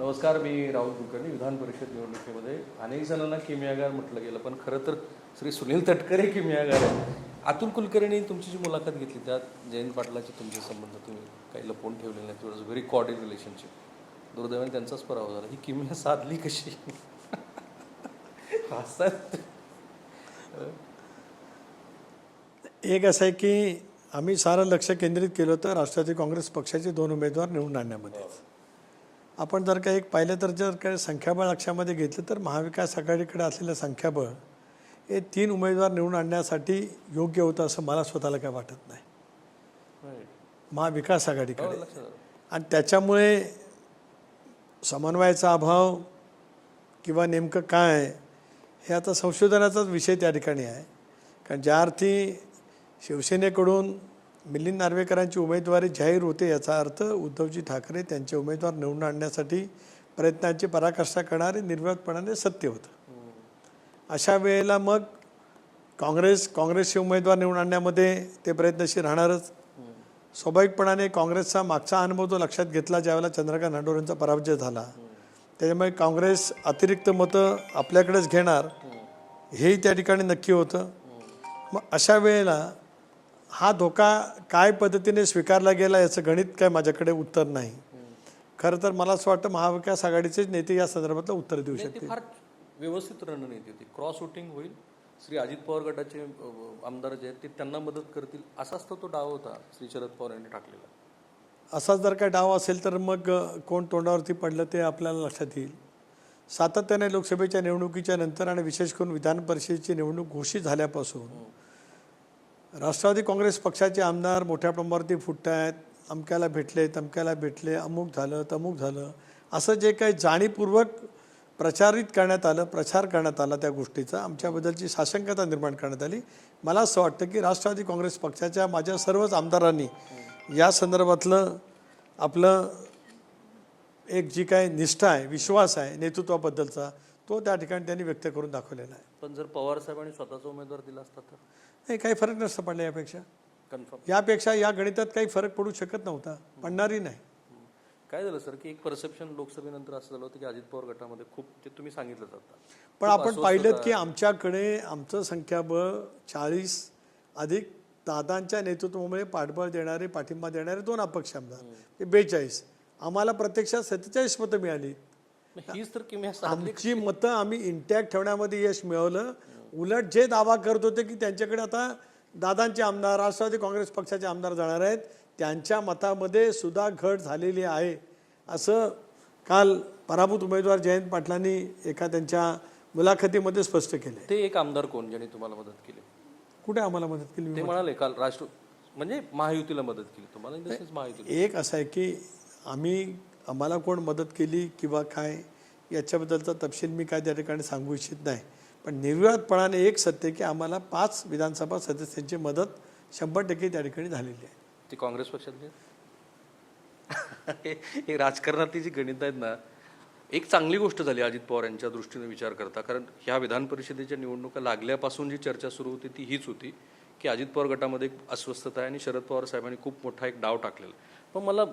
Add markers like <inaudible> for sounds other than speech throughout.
नमस्कार मी राहुल कुलकर्णी विधान परिषद निवडणुकीमध्ये. अनेक जणांना किमियागार म्हटलं गेलं पण खरं तर श्री सुनील तटकरे किमियागार आहे अतुल कुलकर्णी तुमची जी मुलाखत घेतली त्यात जयंत पाटलाचे तुमचे संबंध तुम्ही काही लपवून ठेवलेले नाहीत. वॉज व्हेरी कॉर्डियल रिलेशनशिप दुर्दैवाने त्यांचाच पराभव झाला. ही किमिया साधली कशी? <laughs> एक असं आहे की आम्ही सारं लक्ष केंद्रित केलं होतं राष्ट्रवादी काँग्रेस पक्षाचे दोन उमेदवार निवडून आणण्यामध्ये आपण जर का एक पाहिलं तर जर काही संख्याबळ लक्षामध्ये घेतलं तर महाविकास आघाडीकडे असलेलं संख्याबळ हे तीन उमेदवार निवडून आणण्यासाठी योग्य होतं असं मला स्वतःला काय वाटत नाही. महाविकास हो, आघाडीकडे आलं. आणि त्याच्यामुळे समन्वयाचा अभाव किंवा नेमकं काय हे आता संशोधनाचाच विषय त्या ठिकाणी आहे कारण ज्या अर्थी शिवसेनेकडून मिलिंद नार्वेकरांची उमेदवारी जाहीर होते याचा अर्थ उद्धवजी ठाकरे त्यांचे उमेदवार निवडून आणण्यासाठी प्रयत्नांची पराकाष्ठा करणारे निर्विवादपणाने सत्य होतं. अशा वेळेला मग काँग्रेस काँग्रेसचे उमेदवार निवडून आणण्यामध्ये ते प्रयत्नशील राहणारच. स्वाभाविकपणाने काँग्रेसचा मागचा अनुभव जो लक्षात घेतला ज्यावेळेला चंद्रकांत नायडू यांचा पराजय झाला त्याच्यामुळे काँग्रेस अतिरिक्त मतं आपल्याकडेच घेणार हेही त्या ठिकाणी नक्की होतं. मग अशा वेळेला हा धोका काय पद्धतीने स्वीकारला गेला याचं गणित काय माझ्याकडे उत्तर नाही. खरं तर मला असं वाटतं महाविकास आघाडीचेच नेते या संदर्भातलं उत्तर देऊ नाही, शकतील. ती फार व्यवस्थित रणनीती होती. क्रॉस वोटिंग होईल. श्री अजित पवार गटाचे आमदार जे आहेत ते त्यांना मदत करतील. असाच तो तो डाव होता श्री शरद पवार यांनी टाकलेला. असाच जर काय डाव असेल तर मग कोण तोंडावरती पडलं ते आपल्याला लक्षात येईल. सातत्याने लोकसभेच्या निवडणुकीच्या नंतर आणि विशेष करून विधान परिषदेची निवडणूक घोषित झाल्यापासून राष्ट्रवादी काँग्रेस पक्षाचे आमदार मोठ्या प्रमाणावरती फुटत आहेत. अमक्याला भेटले तमक्याला भेटले अमुक झालं तमुक झालं. असं जे काही जाणीवपूर्वक प्रचारित करण्यात आलं प्रचार करण्यात आला त्या गोष्टीचा आमच्याबद्दलची साशंकता निर्माण करण्यात आली. मला असं वाटतं की राष्ट्रवादी काँग्रेस पक्षाच्या माझ्या सर्वच आमदारांनी या संदर्भातलं आपलं एक जी काय निष्ठा आहे विश्वास आहे नेतृत्वाबद्दलचा तो त्या ठिकाणी त्यांनी व्यक्त करून दाखवलेला आहे. पण जर पवार साहेबांनी स्वतःचा उमेदवार दिला असता तर? नाही काही फरक नसतं पडला यापेक्षा. कन्फर्म यापेक्षा या गणितात काही फरक पडू शकत नव्हता पडणारही नाही. काय झालं सर की एक परसेप्शन लोकसभेनंतर असं झालं होतं की अजित पवार गटामध्ये खूप ते तुम्ही सांगितलं जातं. पण आपण पाहिलं की आमच्याकडे आमचं संख्याबळ चाळीस अधिक दादांच्या नेतृत्वामुळे पाठबळ देणारे पाठिंबा देणारे दोन अपक्ष आमदार बेचाळीस. आम्हाला प्रत्यक्षात सत्तेचाळीस मतं मिळाली. हीच तर आमची मतं आम्ही इंटॅक्ट ठेवण्यामध्ये यश मिळवलं. उलट जे दावा करत होते की त्यांच्याकडे आता दादांचे आमदार राष्ट्रवादी काँग्रेस पक्षाचे आमदार जाणार आहेत त्यांच्या मतामध्ये सुद्धा घट झालेली आहे. असं काल पराभूत उमेदवार जयंत पाटलांनी एका त्यांच्या मुलाखतीमध्ये स्पष्ट केले ते एक आमदार कोण ज्यांनी तुम्हाला मदत केली? कुठे आम्हाला मदत केली ते म्हणाले काल राष्ट्र म्हणजे महायुतीला मदत केली. तुम्हाला एक असं आहे की आम्ही आम्हाला कोण मदत केली किंवा काय याच्याबद्दलचा तपशील मी काय त्या ठिकाणी सांगू इच्छित नाही. पण निर्विवादपणाने एक सत्य की आम्हाला पाच विधानसभा सदस्यांची मदत शंभर टक्के त्या ठिकाणी झालेली आहे. ती काँग्रेस पक्षातले हे <laughs> हे राजकारणातली जी गणित आहेत ना एक चांगली गोष्ट झाली अजित पवार यांच्या दृष्टीने विचार करता. कारण ह्या विधान परिषदेच्या निवडणुका लागल्यापासून जी चर्चा सुरू होती ती हीच होती की अजित पवार गटामध्ये एक अस्वस्थता आहे आणि शरद पवार साहेबांनी खूप मोठा एक डाव टाकलेला पण मला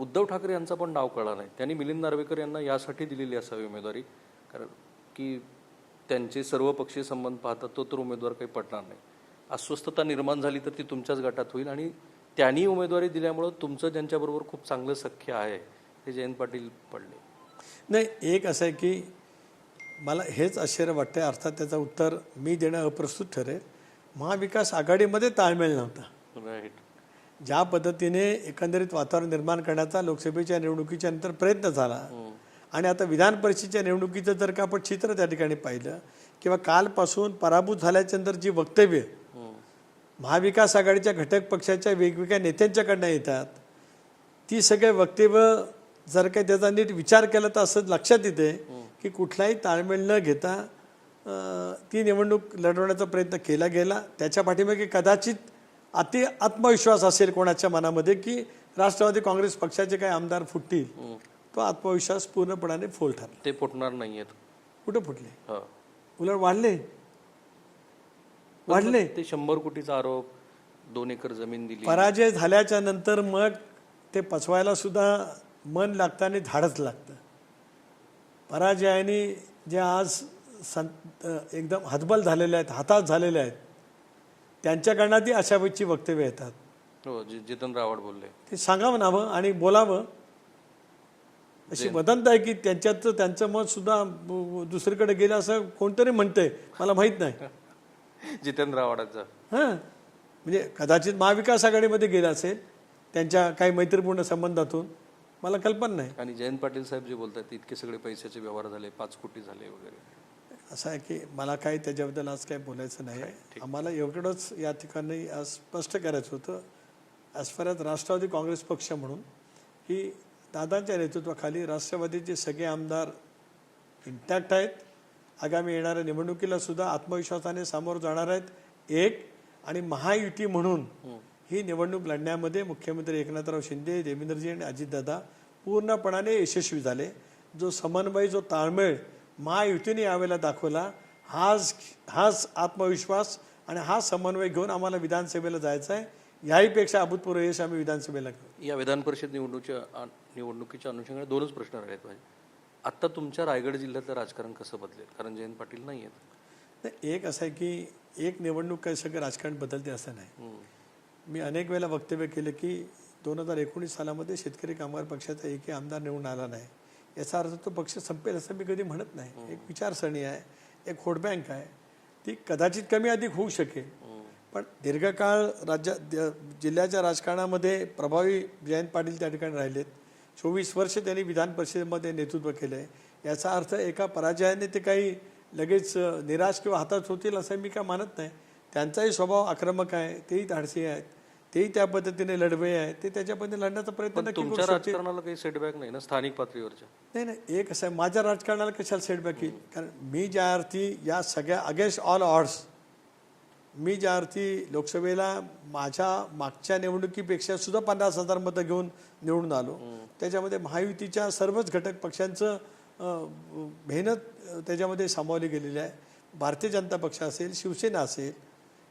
उद्धव ठाकरे यांचा पण डाव कळला नाही. त्यांनी मिलिंद नार्वेकर यांना यासाठी दिलेली असावी उमेदवारी. कारण की त्यांचे सर्व पक्षीय संबंध पाहता तो तर उमेदवार काही पटणार नाही. अस्वस्थता निर्माण झाली तर ती तुमच्याच गटात होईल आणि त्यांनी उमेदवारी दिल्यामुळं तुमचं ज्यांच्याबरोबर खूप चांगलं सख्य आहे हे जयंत पाटील पडले. नाही एक असं आहे की मला हेच आश्चर्य वाटतंय अर्थात त्याचं उत्तर मी देणं अप्रस्तुत ठरेल. महाविकास आघाडीमध्ये ताळमेळ नव्हता. राईट ज्या पद्धतीने एकंदरीत वातावरण निर्माण करण्याचा लोकसभेच्या निवडणुकीच्या नंतर प्रयत्न झाला आणि आता विधान परिषदेच्या निवडणुकीचं जर का आपण चित्र त्या ठिकाणी पाहिलं किंवा कालपासून पराभूत झाल्याच्यानंतर जी वक्तव्य महाविकास आघाडीच्या घटक पक्षाच्या वेगवेगळ्या नेत्यांच्याकडनं येतात ती सगळे वक्तव्य जर काही त्याचा नीट विचार केला तर असं लक्षात येते की कुठलाही ताळमेळ न घेता ती निवडणूक लढवण्याचा प्रयत्न केला गेला. त्याच्या पाठीमागे कदाचित अति आत्मविश्वास असेल कोणाच्या मनामध्ये की राष्ट्रवादी काँग्रेस पक्षाचे काही आमदार फुटतील. तो आत्मविश्वास पूर्णपणाने फोल ठरला. ते फुटणार नाही आहेत कुठं फुटले? हो. उलट वाढले? वाढले? ते शंभर कोटीचा आरोप दोन एकर जमीन दिली. पराजय झाल्याच्यानंतर मग ते पचवायला सुद्धा मन लागतं आणि धाडच लागतं. पराजयाने जे आज सं अ, एकदम हतबल झालेले आहेत हातात झालेले आहेत त्यांच्याकडनं ती अशावेळची वक्तव्य येतात. हो जि- जितेंद्र रावड बोलले. ते सांगावं नावं आणि बोलावं. अशी वदंत आहे की त्यांच्यात त्यांचं मत सुद्धा दुसरीकडे गेलं असं कोणतरी म्हणतंय. मला माहीत नाही. <laughs> जितेंद्र रावडाचा हां. म्हणजे कदाचित महाविकास आघाडीमध्ये गेलं असेल त्यांच्या काही मैत्रीपूर्ण संबंधातून. मला कल्पना नाही. आणि जयंत पाटील साहेब जे बोलतात इतके सगळे पैशाचे व्यवहार झाले पाच कोटी झाले वगैरे. असं आहे की मला काही त्याच्याबद्दल आज काही बोलायचं नाही. आम्हाला एवढंच या ठिकाणी आज स्पष्ट करायचं होतं. As far as Rashtrawadi Congress पक्ष म्हणून की दादांच्या नेतृत्वाखाली राष्ट्रवादीचे सगळे आमदार इंटॅक्ट आहेत. आगामी येणाऱ्या निवडणुकीला सुद्धा आत्मविश्वासाने सामोरं जाणार आहेत. एक आणि महायुती म्हणून ही निवडणूक लढण्यामध्ये मुख्यमंत्री एकनाथराव शिंदे देवेंद्रजी आणि अजितदादा पूर्णपणाने यशस्वी झाले. जो समन्वय जो ताळमेळ महायुतीने यावेळेला दाखवला हाच हाच आत्मविश्वास आणि हा समन्वय घेऊन आम्हाला विधानसभेला जायचं आहे याहीपेक्षा अभूतपूर्व यश आम्ही विधानसभेला या विधान परिषद निवडणुकीच्या निवडणुकीच्या अनुषंगाने दोनच प्रश्न राहिलेत माझे आत्ता तुमच्या रायगड जिल्ह्यातलं राजकारण कसं बदलेल? कारण जयंत पाटील नाही आहेत. एक असं आहे की एक निवडणूक काही सगळं राजकारण बदलते असं नाही. मी अनेक वेळेला वक्तव्य केलं की दोन हजार एकोणीस सालामध्ये शेतकरी कामगार पक्षाचा एकही आमदार निवडून आला नाही. याचा अर्थ तो पक्ष संपेल असं मी कधी म्हणत नाही. एक विचारसरणी आहे एक व्होट बँक आहे. ती कदाचित कमी अधिक होऊ शकेल. पण दीर्घकाळ राज्या द- जिल्ह्याच्या राजकारणामध्ये प्रभावी जयंत पाटील त्या ठिकाणी राहिलेत. चोवीस वर्ष त्यांनी विधान परिषदेमध्ये नेतृत्व केलं आहे याचा अर्थ एका पराजयाने ते काही लगेच निराश किंवा हातात होतील असं मी काय मानत नाही. त्यांचाही स्वभाव आक्रमक आहे तेही धाडसी आहेत तेही त्या पद्धतीने लढवे आहेत ते त्याच्या पद्धतीने लढण्याचा प्रयत्न नक्की. राजकारणाला काही सेटबॅक नाही ना स्थानिक पातळीवरच्या? नाही नाही एक असं आहे माझ्या राजकारणाला कशाला सेटबॅक येईल? कारण मी ज्या अर्थी या सगळ्या अगेन्स्ट ऑल ऑर्ड्स मी ज्या अर्थी लोकसभेला माझ्या मागच्या निवडणुकीपेक्षा सुद्धा पन्नास हजार मतं घेऊन निवडून आलो. त्याच्यामध्ये महायुतीच्या सर्वच घटक पक्षांचं मेहनत त्याच्यामध्ये सामावली गेलेली आहे. भारतीय जनता पक्ष असेल शिवसेना असेल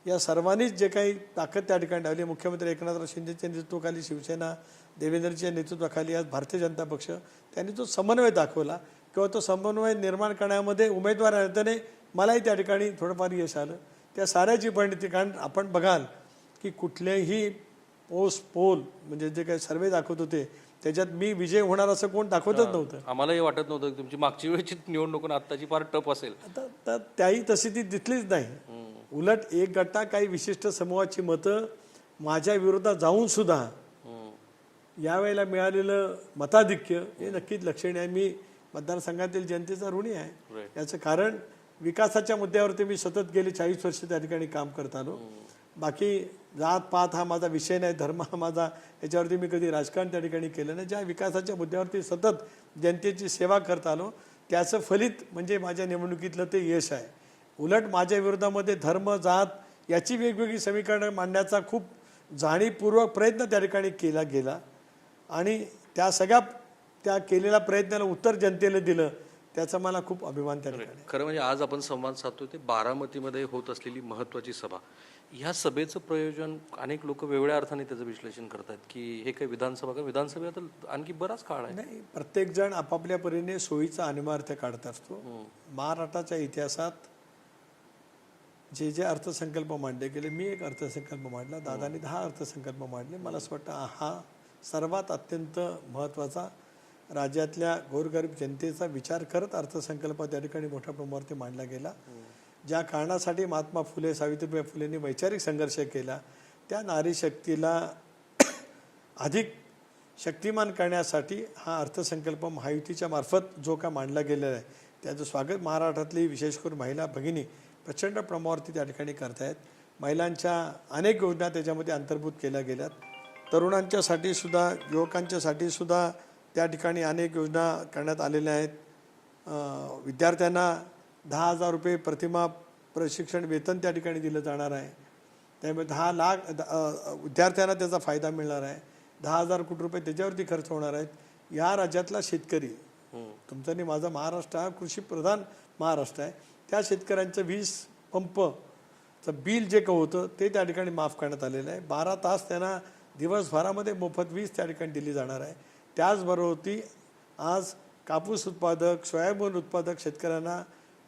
या सर्वांनीच जे काही ताकद त्या ठिकाणी लावली मुख्यमंत्री एकनाथराव शिंदेच्या नेतृत्वाखाली शिवसेना देवेंद्रच्या नेतृत्वाखाली आज भारतीय जनता पक्ष त्यांनी तो समन्वय दाखवला किंवा तो समन्वय निर्माण करण्यामध्ये उमेदवार त्याने मलाही त्या ठिकाणी थोडंफार यश आलं. त्या साऱ्याची परिणती कारण आपण बघाल की कुठलेही पोस्ट पोल म्हणजे जे काही सर्वे दाखवत होते त्याच्यात मी विजय होणार असं कोण दाखवतच नव्हतं. आम्हालाही वाटत नव्हतं की तुमची मागची वेळची निवडणूक आत्ताची फार टप असेल. आता तर त्याही तशी ती दिसलीच नाही. उलट एक गटा काही विशिष्ट समूहाची मतं माझ्या विरोधात जाऊन सुद्धा. यावेळेला मिळालेलं मताधिक्य हे नक्कीच लक्षणीय आहे. मी मतदारसंघातील जनतेचा ऋणी आहे. याचं कारण विकासाच्या मुद्द्यावरती मी सतत गेली चाळीस वर्ष त्या ठिकाणी काम करत आलो. बाकी जात पात हा माझा विषय नाही धर्म हा माझा. याच्यावरती मी कधी राजकारण त्या ठिकाणी केलं नाही. ज्या विकासाच्या मुद्द्यावरती सतत जनतेची सेवा करत आलो त्याचं फलित म्हणजे माझ्या निवडणुकीतलं ते यश आहे. उलट माझ्या विरोधामध्ये धर्म जात याची वेगवेगळी समीकरणं मांडण्याचा खूप जाणीवपूर्वक प्रयत्न त्या ठिकाणी केला गेला. आणि त्या सगळ्या त्या केलेल्या प्रयत्नाला उत्तर जनतेला दिलं. त्याचा मला खूप अभिमान त्या ठिकाणी. खरं म्हणजे आज आपण संवाद साधतोय ते बारामतीमध्ये होत असलेली महत्वाची सभा. ह्या सभेचं प्रयोजन अनेक लोक वेगळ्या अर्थाने त्याचं विश्लेषण करतात की हे काही विधानसभा का? विधानसभा तर आणखी बराच काळ आहे. नाही प्रत्येक जण आपापल्या परीने सोयीचा अनिवार्थ काढत असतो. महाराष्ट्राच्या इतिहासात जे जे अर्थसंकल्प मांडले गेले मी एक अर्थसंकल्प मांडला दादानी दहा अर्थसंकल्प मांडले. मला असं वाटतं हा सर्वात अत्यंत महत्त्वाचा राज्यातल्या गोरगरीब जनतेचा विचार करत अर्थसंकल्प त्या ठिकाणी मोठ्या प्रमाणावरती मांडला गेला. ज्या कारणासाठी महात्मा फुले सावित्रीबाई फुलेंनी वैचारिक संघर्ष केला त्या नारी शक्तीला अधिक शक्तिमान करण्यासाठी हा अर्थसंकल्प महायुतीच्या मार्फत जो का मांडला गेलेला आहे त्याचं स्वागत महाराष्ट्रातली विशेष करून महिला भगिनी प्रचंड प्रमाणावरती त्या ठिकाणी करतायत. महिलांच्या अनेक योजना त्याच्यामध्ये अंतर्भूत केल्या गेल्यात. तरुणांच्यासाठी सुद्धा युवकांच्यासाठी सुद्धा त्या ठिकाणी अनेक योजना करण्यात आलेल्या आहेत. विद्यार्थ्यांना दहा हजार रुपये प्रतिमा प्रशिक्षण वेतन त्या ठिकाणी दिलं जाणार आहे. त्यामुळे दहा लाख विद्यार्थ्यांना त्याचा फायदा मिळणार आहे. दहा हजार कोटी रुपये त्याच्यावरती खर्च होणार आहेत. या राज्यातला शेतकरी तुमचा आणि माझा महाराष्ट्र हा कृषीप्रधान महाराष्ट्र आहे. त्या शेतकऱ्यांचं वीज पंपचं बिल जे काही होतं ते त्या ठिकाणी माफ करण्यात आलेलं आहे. बारा तास त्यांना दिवसभरामध्ये मोफत वीज त्या ठिकाणी दिली जाणार आहे. त्याचबरोबर ती आज कापूस उत्पादक सोयाबीन उत्पादक शेतकऱ्यांना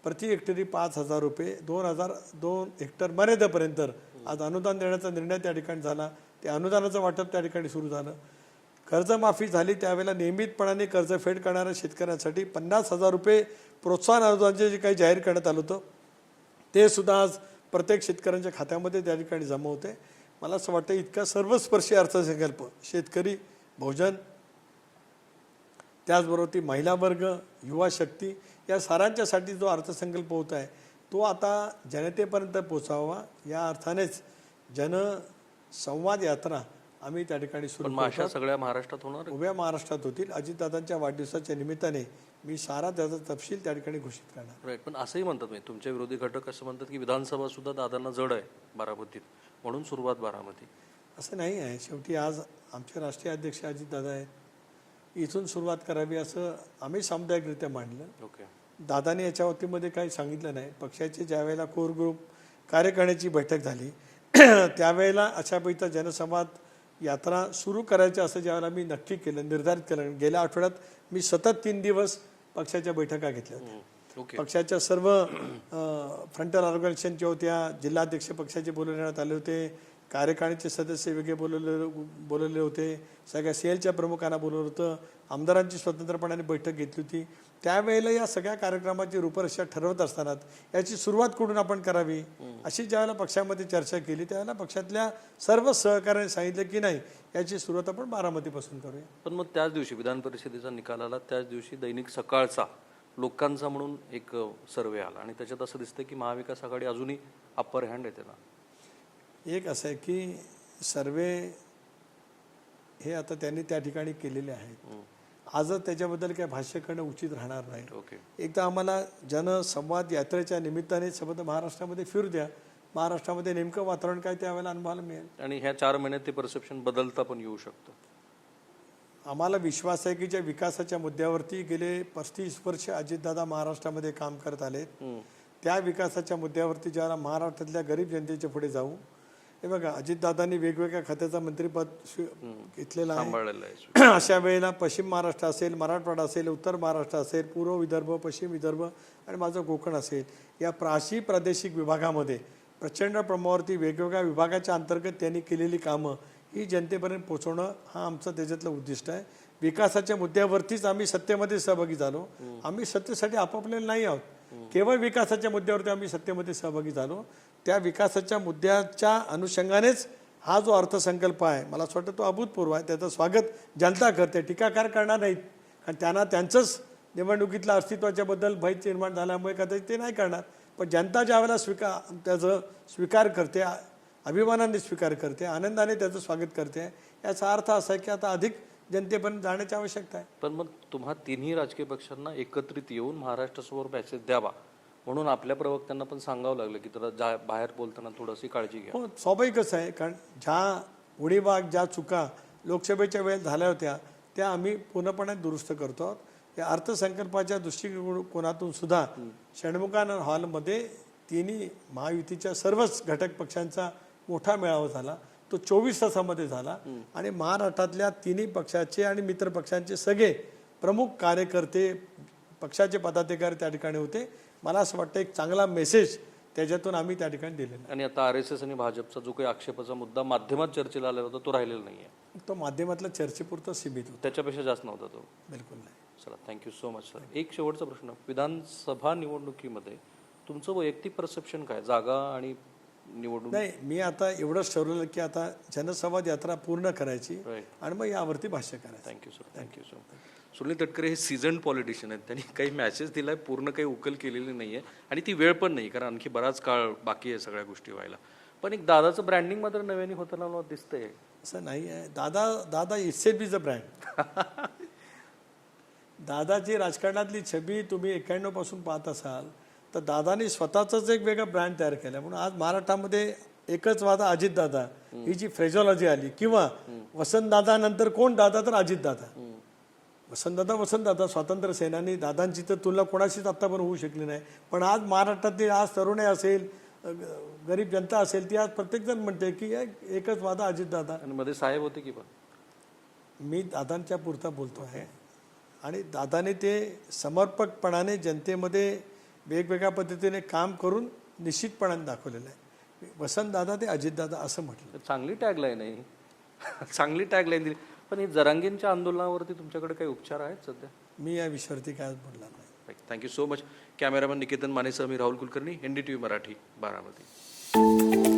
प्रति हेक्टरी पाच हजार रुपये दोन हजार दोन हेक्टर मर्यादेपर्यंत आज अनुदान देण्याचा निर्णय त्या ठिकाणी झाला. ते अनुदानाचं वाटप त्या ठिकाणी सुरू झालं. कर्जमाफी झाली. त्यावेळेला नियमितपणाने कर्जफेड करणाऱ्या शेतकऱ्यांसाठी पन्नास हजार रुपये प्रोत्साहन अनुदानचे जे काही जाहीर करण्यात आलं होतं ते सुद्धा आज प्रत्येक शेतकऱ्यांच्या खात्यामध्ये त्या ठिकाणी जमा होते. मला असं वाटतं इतका सर्वस्पर्शी अर्थसंकल्प शेतकरी भोजन त्याचबरोबर ती महिला वर्ग युवा शक्ती या सारांच्यासाठी जो अर्थसंकल्प होत आहे तो आता जनतेपर्यंत पोचावा या अर्थानेच जनसंवाद यात्रा आम्ही त्या ठिकाणी सुरू अशा सगळ्या महाराष्ट्रात होणार? उभ्या महाराष्ट्रात होतील. अजितदादांच्या वाढदिवसाच्या निमित्ताने मी सारा त्याचा तपशील त्या ठिकाणी घोषित करणार. राईट पण असंही म्हणतात म्हणजे तुमच्या विरोधी घटक असं म्हणतात की विधानसभा सुद्धा दादांना जड आहे बारामतीत. म्हणून सुरुवात बारामती. असं नाही आहे. शेवटी आज आमचे राष्ट्रीय अध्यक्ष अजितदादा आहेत. इथून सुरुवात करावी असं आम्ही सामुदायिकरित्या मांडलं. ओके. दादाने याच्या बाबतीमध्ये काही सांगितलं नाही. पक्षाचे ज्या वेळेला कोर ग्रुप कार्यकारिणीची बैठक झाली <clears throat> त्यावेळेला अशापैकी जनसंवाद यात्रा सुरू करायची असं ज्यावेळेला मी नक्की केलं निर्धारित केलं. गेल्या आठवड्यात मी सतत तीन दिवस पक्षाच्या बैठका घेतल्या होत्या. ओके. पक्षाच्या सर्व फ्रंटल ऑर्गनायझेशनच्या होत्या जिल्हाध्यक्ष पक्षाचे बोलवण्यात आले होते कार्यकारिणीचे सदस्य वेगळे बोलवले बोलवले होते. सगळ्या सेलच्या प्रमुखांना बोलवलं होतं. आमदारांची स्वतंत्रपणाने बैठक घेतली होती. त्यावेळेला या सगळ्या कार्यक्रमाची रूपरेषा ठरवत असताना याची सुरुवात कुठून आपण करावी? अशी ज्यावेळेला पक्षामध्ये चर्चा केली त्यावेळेला पक्षातल्या सर्व सहकार्याने सांगितलं की नाही याची सुरुवात आपण बारामतीपासून करूया. पण मग त्याच दिवशी विधान परिषदेचा निकाल आला. त्याच दिवशी दैनिक सकाळचा लोकांचा म्हणून एक सर्वे आला. आणि त्याच्यात असं दिसतं की महाविकास आघाडी अजूनही अप्पर हँड आहे त्याला एक असं आहे की सर्वे हे आता त्यांनी त्या ठिकाणी केलेले आहेत. आजच त्याच्याबद्दल काही भाष्य करणं उचित राहणार नाही. ओके. एकदा आम्हाला जनसंवाद यात्रेच्या निमित्ताने सबंध महाराष्ट्रामध्ये फिरू द्या. महाराष्ट्रामध्ये नेमकं वातावरण काय त्यावेळेला अनुभवायला मिळेल? आणि ह्या चार महिन्यात ते परसेप्शन बदलता पण येऊ शकतं. आम्हाला विश्वास आहे की ज्या विकासाच्या मुद्द्यावरती गेले पस्तीस वर्ष अजितदादा महाराष्ट्रामध्ये काम करत आलेत. त्या विकासाच्या मुद्द्यावरती ज्याला महाराष्ट्रातल्या गरीब जनतेच्या पुढे जाऊ हे बघा अजितदादांनी वेगवेगळ्या खात्याचं मंत्रिपद घेतलेलं आहे. <clears throat> अशा वेळेला पश्चिम महाराष्ट्र असेल मराठवाडा असेल उत्तर महाराष्ट्र असेल पूर्व विदर्भ पश्चिम विदर्भ आणि माझं कोकण असेल या प्राशी प्रादेशिक विभागामध्ये प्रचंड प्रमाणावरती वेगवेगळ्या विभागाच्या अंतर्गत त्यांनी केलेली कामं ही जनतेपर्यंत पोहोचवणं हा आमचं त्याच्यातलं उद्दिष्ट आहे. विकासाच्या मुद्द्यावरतीच आम्ही सत्तेमध्ये सहभागी झालो. आम्ही सत्तेसाठी आपापलेले नाही आहोत. केवळ विकासाच्या मुद्द्यावरती आम्ही सत्तेमध्ये सहभागी झालो. त्या विकासाच्या मुद्द्याच्या अनुषंगानेच हा जो अर्थसंकल्प आहे मला असं वाटतं तो अभूतपूर्व आहे. त्याचं स्वागत जनता करते. टीकाकार करणार नाहीत. कारण त्यांना त्यांचंच निवडणुकीतल्या अस्तित्वाच्याबद्दल भय निर्माण झाल्यामुळे कदाचित ते नाही करणार. पण जनता ज्या वेळेला स्वीकार त्याचं स्वीकार करते अभिमानाने स्वीकार करते आनंदाने त्याचं स्वागत करते याचा अर्थ असा आहे की आता अधिक जनतेपर्यंत जाण्याची आवश्यकता आहे. पण मग तुम्हा तिन्ही राजकीय पक्षांना एकत्रित येऊन महाराष्ट्रासमोर मॅसेज द्यावा. म्हणून आपल्या प्रवक्त्यांना पण सांगावं लागलं की जरा जा बाहेर बोलताना थोडीशी काळजी घ्या. हो स्वाभाविकच आहे कारण ज्या उणीवाग ज्या चुका लोकसभेच्या वेळेत झाल्या होत्या त्या आम्ही पूर्णपणे दुरुस्त करतो आहोत. या अर्थसंकल्पाच्या दृष्टिकोनातून सुद्धा षण्मुखानंद हॉलमध्ये तिन्ही महायुतीच्या सर्वच घटक पक्षांचा मोठा मेळावा झाला. तो चोवीस तासामध्ये झाला. आणि महाराष्ट्रातल्या तिन्ही पक्षाचे आणि मित्र पक्षांचे सगळे प्रमुख कार्यकर्ते पक्षाचे पदाधिकारी त्या ठिकाणी होते. मला असं वाटतं एक चांगला मेसेज त्याच्यातून आम्ही त्या ठिकाणी दिलेला आणि आता आर एस एस आणि भाजपचा जो काही आक्षेपाचा मुद्दा माध्यमात चर्चेला आलेला होता तो राहिलेला नाहीये. आहे. तो माध्यमातल्या चर्चेपुरतं सीमित होता. त्याच्यापेक्षा जास्त नव्हता तो. बिलकुल नाही. चला थँक्यू सो मच सर एक शेवटचा प्रश्न. विधानसभा निवडणुकीमध्ये तुमचं वैयक्तिक परसेप्शन काय? जागा आणि निवडणूक? नाही मी आता एवढंच ठरवलं की आता जनसंवाद यात्रा पूर्ण करायची आणि मग यावरती भाष्य करायचं. Thank you sir thank you so Sunil Tatkare हे सीझन पॉलिटिशियन आहेत. त्यांनी काही मॅसेज दिलाय पूर्ण काही उकल केलेली नाही आहे आणि ती वेळ पण नाही कारण आणखी बराच काळ बाकी आहे सगळ्या गोष्टी व्हायला. पण एक दादाचं ब्रँडिंग मात्र नव्याने होताना मला दिसतंय. असं नाही आहे. दादा दादा इट्सेल्फ इज अ ब्रँड दादाची राजकारणातली छबी तुम्ही एक्क्याण्णवपासून पाहत असाल तर दादानी स्वतःचाच एक वेगळा ब्रँड तयार केला म्हणून आज महाराष्ट्रामध्ये एकच वादा अजित दादा ही जी फ्रेझॉलॉजी आली किंवा वसंत दादा नंतर कोण दादा तर अजित दादा वसंतदादा वसंतदादा स्वातंत्र्य सेनानी दादांची तर तुलना कोणाशीच आत्तापर्यंत होऊ शकली नाही. पण आज महाराष्ट्रातील आज तरुणे असेल गरीब जनता असेल ती आज प्रत्येकजण म्हणते की एक- एकच वादा अजित दादा आणि मध्ये साहेब होते की पण? मी दादांच्या पुरता बोलतो आहे. आणि दादाने ते समर्पकपणाने जनतेमध्ये वेगवेगळ्या पद्धतीने काम करून निश्चितपणाने दाखवलेलं आहे. वसंत दादा ते अजितदादा असं म्हटलं. चांगली टॅगलाईन आहे. <laughs> चांगली टॅगलाईन दिली. पण ही जरांगींच्या आंदोलनावरती तुमच्याकडे काही उपचार आहेत सध्या? मी या विषयावरती काय बोलणार नाही. Thank you so much cameraman Niketan मानेसह me Rahul Kulkarni N D T V Marathi Baramati.